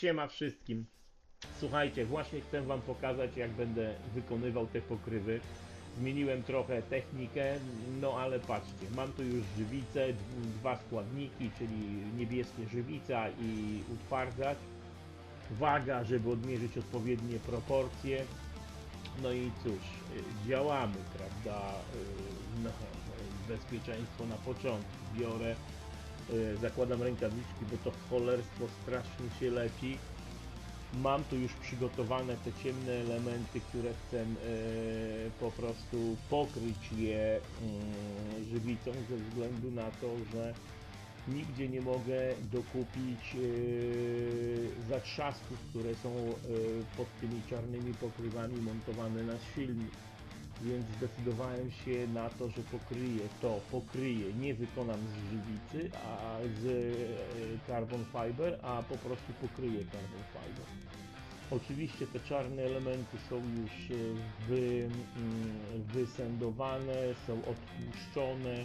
Siema wszystkim. Słuchajcie, właśnie chcę Wam pokazać, jak będę wykonywał te pokrywy. Zmieniłem trochę technikę, no ale patrzcie, mam tu już żywicę, dwa składniki, czyli niebieskie żywica i utwardzać. Waga, żeby odmierzyć odpowiednie proporcje. No i cóż, y, działamy, prawda? Y, No, bezpieczeństwo na początku. Biorę, y, zakładam rękawiczki, bo to cholerstwo strasznie się leci. Mam tu już przygotowane te ciemne elementy, które chcę e, po prostu pokryć je mm, żywicą ze względu na to, że nigdzie nie mogę dokupić e, zatrzasków, które są e, pod tymi czarnymi pokrywami montowane na silnik. Więc zdecydowałem się na to, że pokryję to, pokryję, nie wykonam z żywicy, a z e, carbon fiber, a po prostu pokryję carbon fiber. Oczywiście te czarne elementy są już e, wy, mm, wysędowane, są odtłuszczone,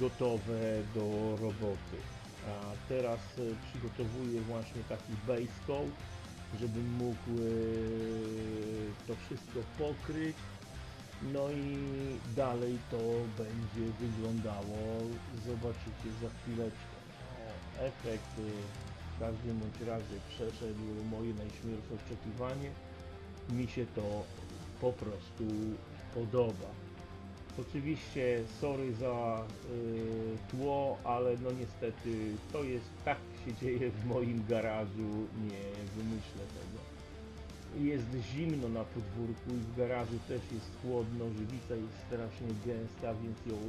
gotowe do roboty. A teraz e, przygotowuję właśnie taki base coat, żebym mógł to wszystko pokryć. No i dalej to będzie wyglądało, zobaczycie za chwileczkę. No, efekt w każdym bądź razie przeszedł moje najśmielsze oczekiwanie. Mi się to po prostu podoba. Oczywiście sorry za y, tło, ale no niestety to jest tak się dzieje w moim garażu, nie wymyślę tego. Jest zimno na podwórku i w garażu też jest chłodno, żywica jest strasznie gęsta, więc ją y,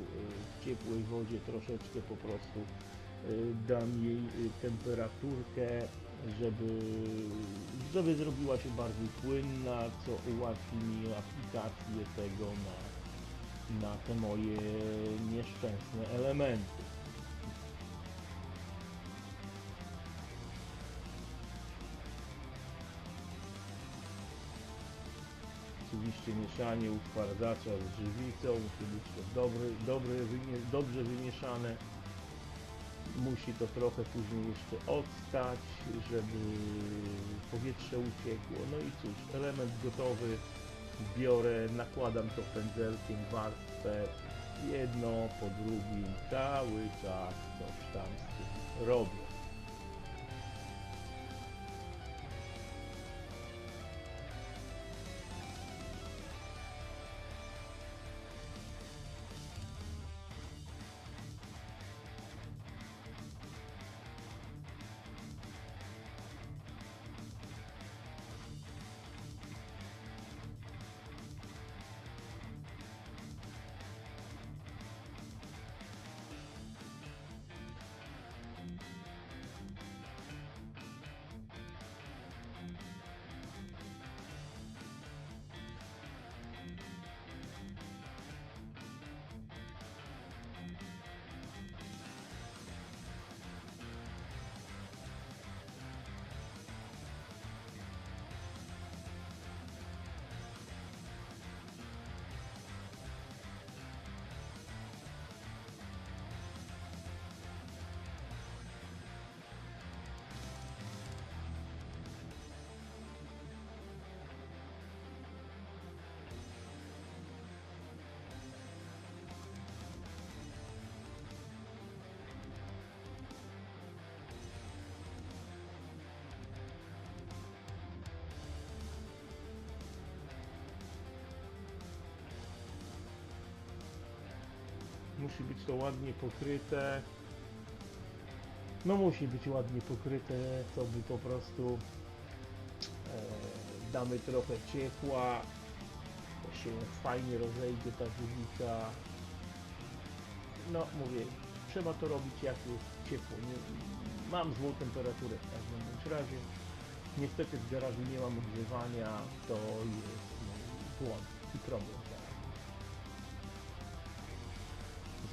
w ciepłej wodzie troszeczkę po prostu y, dam jej y, temperaturkę, żeby, żeby zrobiła się bardziej płynna, co ułatwi mi aplikację tego na, na te moje nieszczęsne elementy. Oczywiście mieszanie utwardzacza z żywicą to dobry, dobry, dobrze wymieszane. Musi to trochę później jeszcze odstać, żeby powietrze uciekło. No i cóż, element gotowy. Biorę, nakładam to pędzelkiem warstwę. Jedno po drugim, cały czas coś tam z tym robię. Musi być to ładnie pokryte. No musi być ładnie pokryte, to by po prostu e, damy trochę ciepła, to się fajnie rozejdzie ta żywica. No mówię, trzeba to robić jak jest ciepło. Nie, mam złą temperaturę w każdym bądź razie. Niestety w garażu nie mam ogrzewania, to jest no, błąd i problem.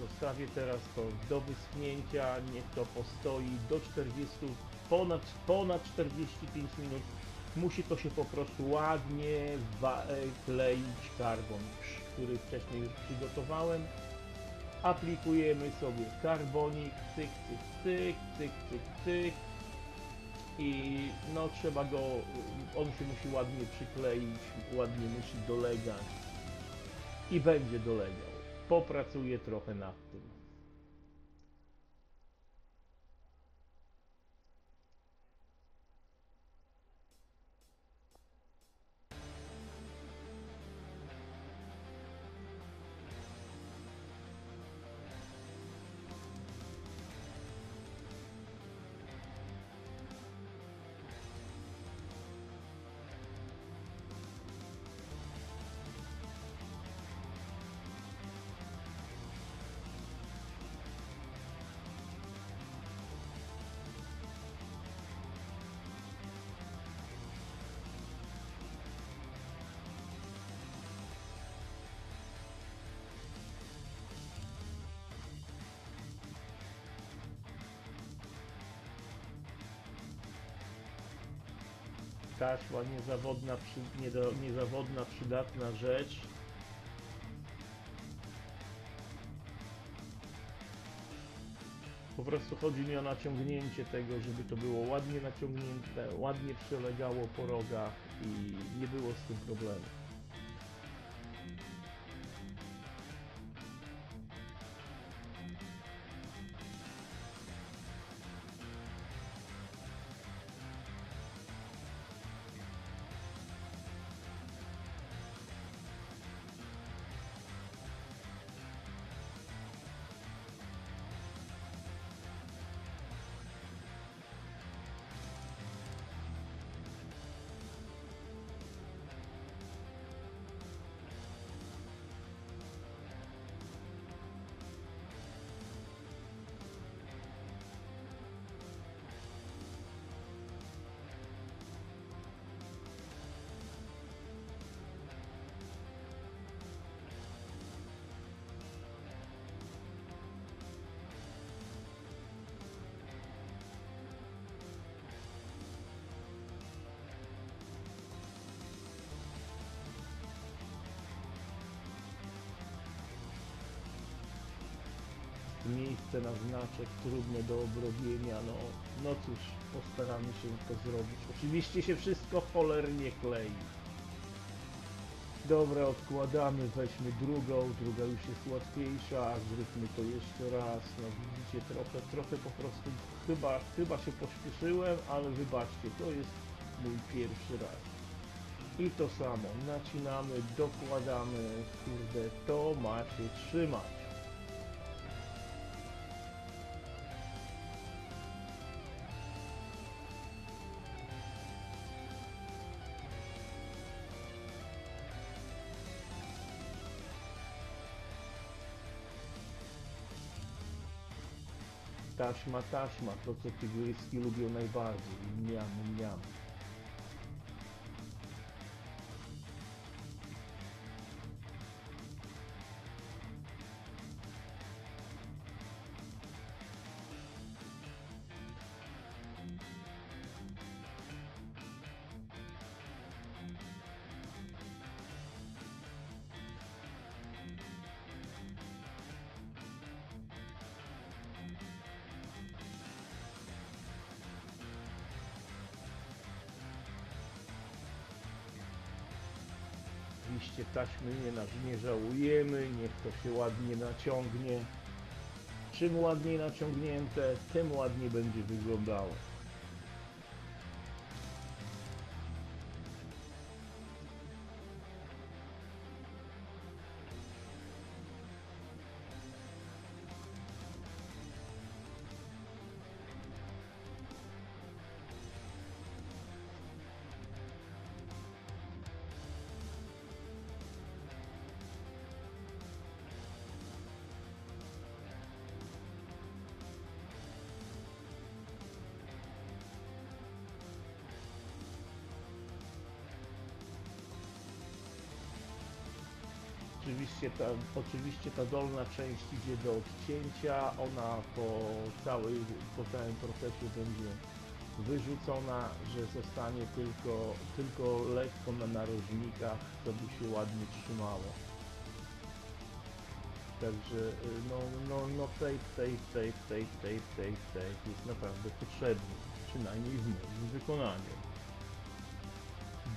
Zostawię teraz to do wyschnięcia, niech to postoi do 40, ponad, ponad 45 minut. Musi to się po prostu ładnie kleić karbon, który wcześniej już przygotowałem. Aplikujemy sobie karbonik, cyk, cyk, cyk, cyk, cyk, cyk. i no trzeba go, on się musi ładnie przykleić, ładnie musi dolegać i będzie dolegał. Popracuję trochę nad tym. Taśma niezawodna, przy, nie do, niezawodna, przydatna rzecz. Po prostu chodzi mi o naciągnięcie tego, żeby to było ładnie naciągnięte, ładnie przelegało po rogach i nie było z tym problemu. Miejsce na znaczek trudne do obrobienia, no, no cóż, postaramy się to zrobić. Oczywiście się wszystko cholernie klei. Dobra, odkładamy, weźmy drugą, druga już jest łatwiejsza, zróbmy to jeszcze raz, no widzicie, trochę, trochę po prostu, chyba, chyba się pośpieszyłem, ale wybaczcie, to jest mój pierwszy raz. I to samo, nacinamy, dokładamy, kurde, to ma się trzymać. Taśma, taśma, to co tygryski lubią najbardziej. Miam, miam. Oczywiście taśmy nie, nie żałujemy, niech to się ładnie naciągnie. Czym ładniej naciągnięte, tym ładniej będzie wyglądało. Oczywiście ta, oczywiście ta dolna część idzie do odcięcia, ona po, całej, po całym procesie będzie wyrzucona, że zostanie tylko, tylko lekko na narożnikach, żeby się ładnie trzymało. Także no, no, no tape, tape, tape, tape, tape, tape jest naprawdę potrzebny. przynajmniej w moim wykonaniu.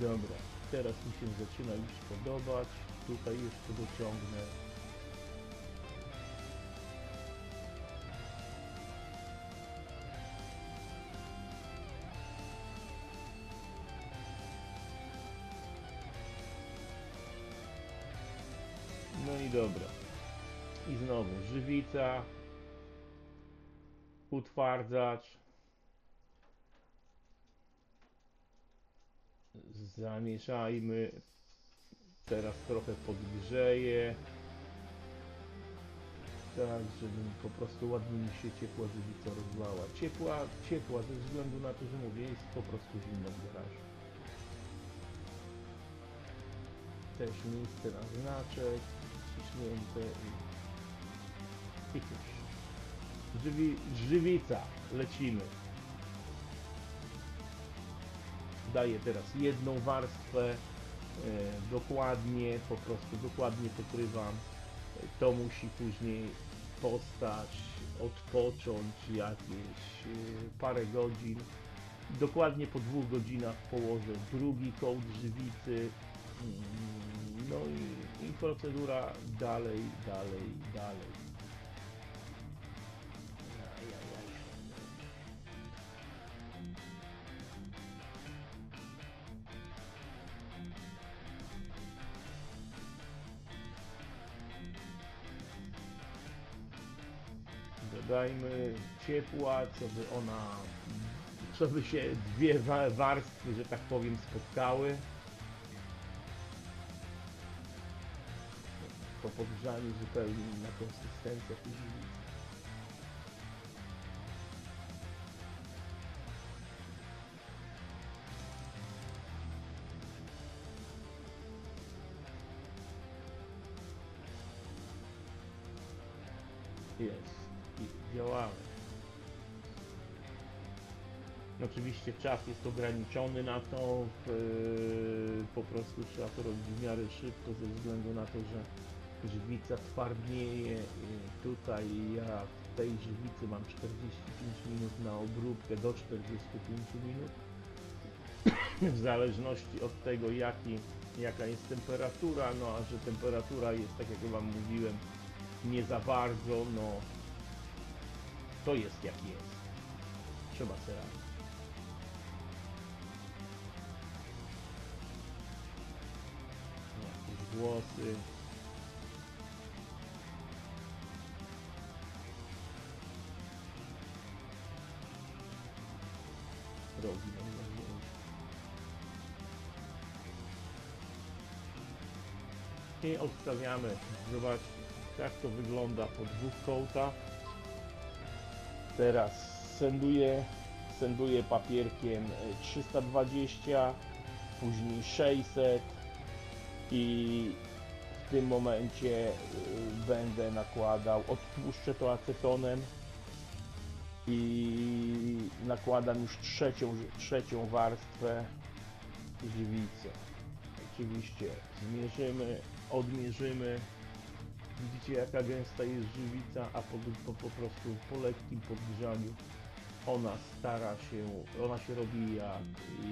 Dobra, teraz mi się zaczyna już podobać. Tutaj jeszcze dociągnę. No i dobra. I znowu żywica, utwardzacz, zamieszajmy, teraz trochę podgrzeję, tak, żeby po prostu ładnie mi się ciepła żywica rozlała. Ciepła, ciepła ze względu na to, że mówię, jest po prostu zimno w garażu. Też miejsce na znaczek, ciśnięte i, i już. Żywi, żywica, lecimy. Daję teraz jedną warstwę, dokładnie, po prostu dokładnie pokrywam. To musi później postać, odpocząć jakieś e, parę godzin. Dokładnie po dwóch godzinach położę drugi kołd żywicy. Mm, No i, i procedura dalej, dalej, dalej. Dodajmy ciepła, co by ona, co by się dwie wa- warstwy, że tak powiem, spotkały. Po podgrzaniu zupełnie inna konsystencja tej żywicy. Działamy. Oczywiście czas jest ograniczony na to, w- po prostu trzeba to robić w miarę szybko ze względu na to, że żywica twardnieje. I Tutaj ja w tej żywicy mam 45 minut na obróbkę do 45 minut. W zależności od tego jaki, jaka jest temperatura, no a że temperatura jest tak jak wam mówiłem nie za bardzo, no to jest jak jest. Trzeba sobie radzić. Jakieś włosy. Rogi najważniejsze. I odstawiamy. Zobaczcie, jak to wygląda po dwóch kołtach. Teraz senduję, senduję papierkiem e, 320, później 600 i w tym momencie y, będę nakładał, odtłuszczę to acetonem i nakładam już trzecią, trzecią warstwę żywicy. Oczywiście zmierzymy, odmierzymy. Widzicie jaka gęsta jest żywica, a po, po, po prostu po lekkim podgrzaniu ona stara się, ona się robi jak,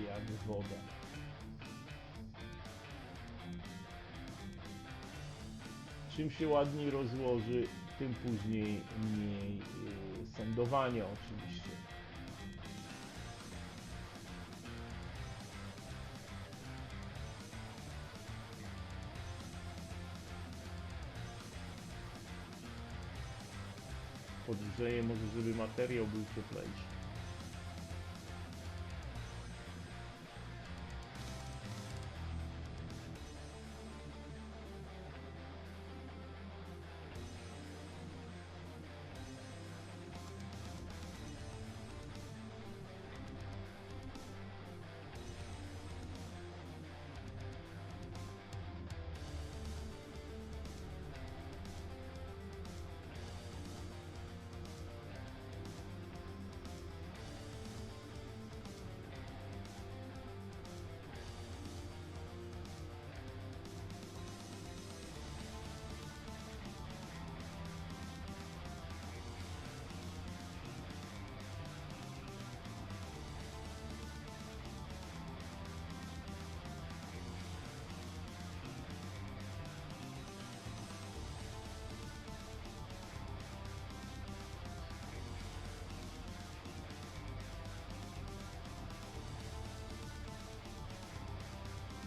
jak woda. Czym się ładniej rozłoży, tym później mniej yy, sędowania oczywiście. Podgrzeję może, żeby materiał był cieplejszy.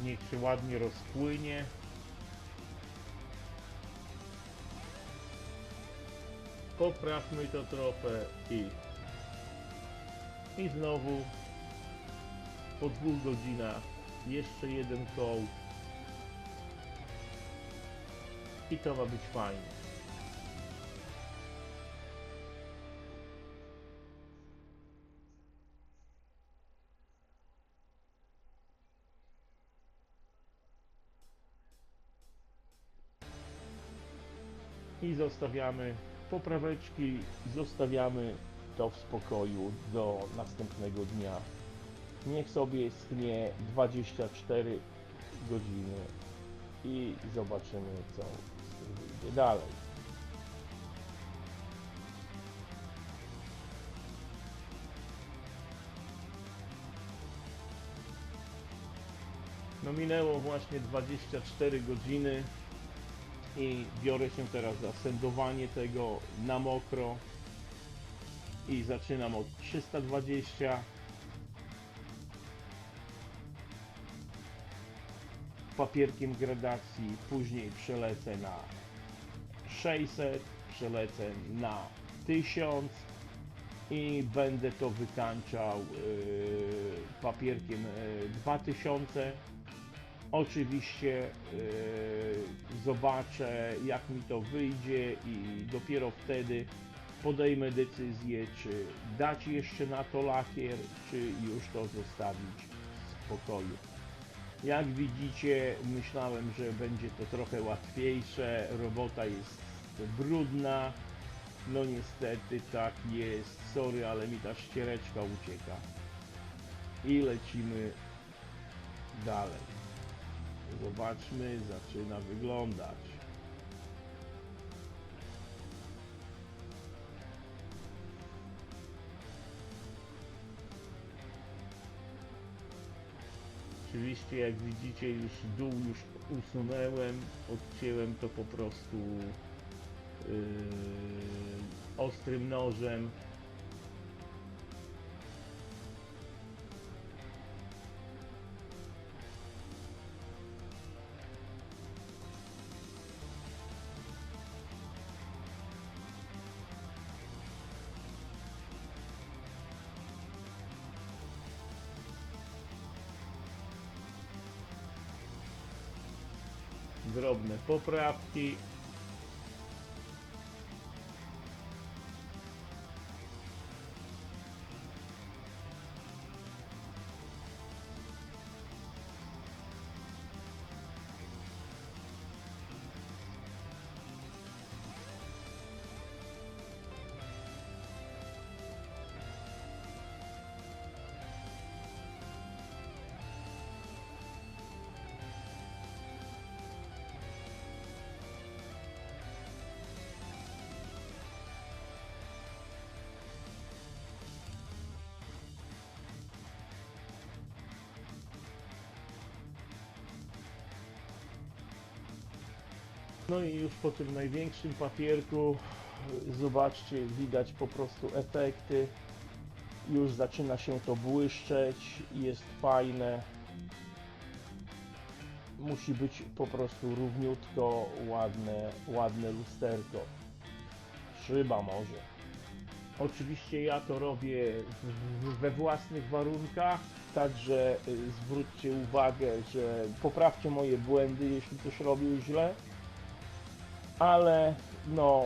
Niech się ładnie rozpłynie. Poprawmy to trochę i i znowu po dwóch godzinach jeszcze jeden koł i to ma być fajnie. I zostawiamy popraweczki, zostawiamy to w spokoju do następnego dnia. Niech sobie schnie 24 godziny i zobaczymy co wyjdzie dalej. No minęło właśnie 24 godziny i biorę się teraz za sędowanie tego na mokro. I zaczynam od 320 papierkiem gradacji, później przelecę na 600, przelecę na 1000 i będę to wykańczał yy, papierkiem yy, 2000 Oczywiście yy, zobaczę jak mi to wyjdzie i dopiero wtedy podejmę decyzję, czy dać jeszcze na to lakier, czy już to zostawić w spokoju. Jak widzicie, myślałem, że będzie to trochę łatwiejsze. Robota jest brudna. No niestety tak jest. Sorry, ale mi ta ściereczka ucieka. I lecimy dalej. Zobaczmy, zaczyna wyglądać. Oczywiście jak widzicie już dół już usunęłem, odcięłem to po prostu yy, ostrym nożem. Drobne poprawki. No i już po tym największym papierku zobaczcie, widać po prostu efekty. Już zaczyna się to błyszczeć, jest fajne. Musi być po prostu równiutko, ładne, ładne lusterko. Szyba może. Oczywiście ja to robię we własnych warunkach, także y, zwróćcie uwagę, że poprawcie moje błędy, jeśli coś robię źle ale no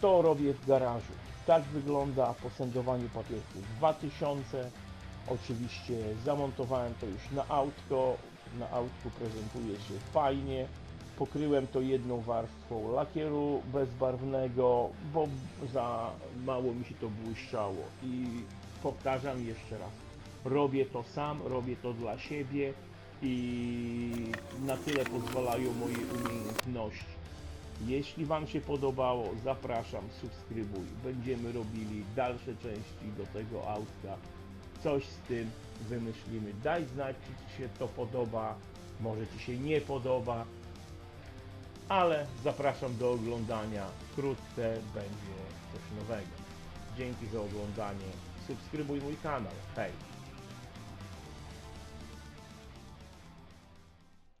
to robię w garażu. Tak wygląda po sędziowaniu papierku 2000. Oczywiście zamontowałem to już na autko. Na autku prezentuje się fajnie. Pokryłem to jedną warstwą lakieru bezbarwnego, bo za mało mi się to błyszczało. I powtarzam jeszcze raz, robię to sam, robię to dla siebie i na tyle pozwalają moje umiejętności. Jeśli Wam się podobało, zapraszam, subskrybuj. Będziemy robili dalsze części do tego autka. Coś z tym wymyślimy. Daj znać, czy Ci się to podoba, może Ci się nie podoba. Ale zapraszam do oglądania. Wkrótce będzie coś nowego. Dzięki za oglądanie. Subskrybuj mój kanał. Hej!